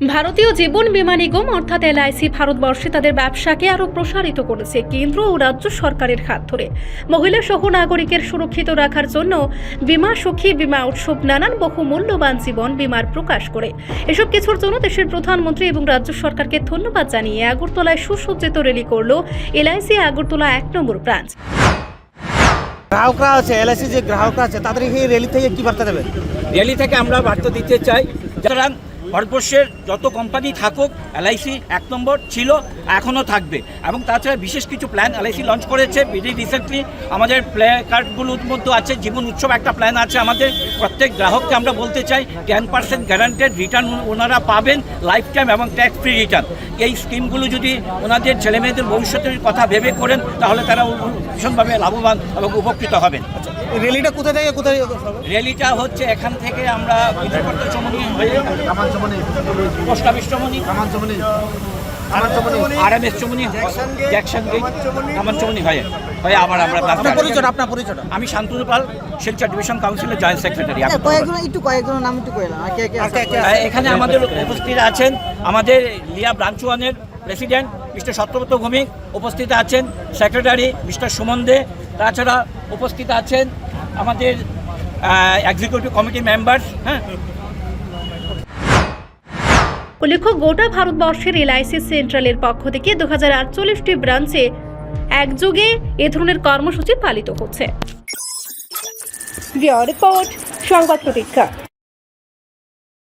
ভারতীয় জীবন বীমা নিগম অর্থাৎ এলআইসি ভারতবর্ষে তাদের ব্যবসাকে আরও প্রসারিত করেছে কেন্দ্র ও রাজ্য সরকারের হাত ধরে। মহিলা সহ নাগরিকের সুরক্ষিত রাখার জন্য বীমা সখী বীমা উৎসব নানান বহু মূল্যবান জীবন বীমার প্রকাশ করে। এসব কিছুর জন্য দেশের প্রধানমন্ত্রী এবং রাজ্য সরকারকে ধন্যবাদ জানিয়ে আগরতলায় সুসজ্জিত রেলি করল এলআইসি আগরতলা এক নম্বর ব্রাঞ্চ। গ্রাহকরা আছে এলআইসি যে গ্রাহকরা আছে তাদের এই র্যালি থেকে কি বার্তা দেবেন? র্যালি থেকে আমরা বার্তা দিতে চাই। যারা ভারতবর্ষের যত কোম্পানি থাকুক এলআইসি এক নম্বর ছিল এখনও থাকবে। এবং তাছাড়া বিশেষ কিছু প্ল্যান এলআইসি লঞ্চ করেছে বিডি রিসেন্টলি আমাদের প্লে কার্ডগুলোর মধ্যে আছে জীবন উৎসব একটা প্ল্যান আছে আমাদের। প্রত্যেক গ্রাহককে আমরা বলতে চাই টেন পার্সেন্ট গ্যারান্টেড রিটার্ন ওনারা পাবেন লাইফ টাইম এবং ট্যাক্স ফ্রি রিটার্ন এই স্কিমগুলো যদি ওনাদের ছেলেমেয়েদের ভবিষ্যতের কথা ভেবে করেন তাহলে তারা ভীষণভাবে লাভবান এবং উপকৃত হবেন। এই র্যালিটা কোথা থেকে কোথায়? র্যালিটা হচ্ছে এখান থেকে আমরা বিদ্যাপত্র চমনি হয়ে পোস্ট চমনি আর এম এস চমনি জ্যাকসন গেট কামান চমনি হয়ে হয়ে আবার আমরা আপনার পরিচয় আপনার পরিচয় আমি শান্তনু পাল শিলচর ডিভিশন কাউন্সিলের জয়েন্ট সেক্রেটারি কয়েকজন একটু কয়েকজন নাম একটু আছে? এখানে আমাদের উপস্থিত আছেন আমাদের লিয়া ব্রাঞ্চ ওয়ানের প্রেসিডেন্ট মিস্টার সত্যব্রত ভৌমিক উপস্থিত আছেন সেক্রেটারি মিস্টার সুমন দে তাছাড়া উপস্থিত আছেন আমাদের এক্সিকিউটিভ কমিটি মেম্বার হ্যাঁ উল্লেখ্য, গোটা ভারতবর্ষের এলআইসি সেন্ট্রালের পক্ষ থেকে দু হাজার আটচল্লিশটি ব্রাঞ্চে একযোগে এ ধরনের কর্মসূচি পালিত হচ্ছে। রিপোর্ট, সংবাদ প্রতীক্ষা।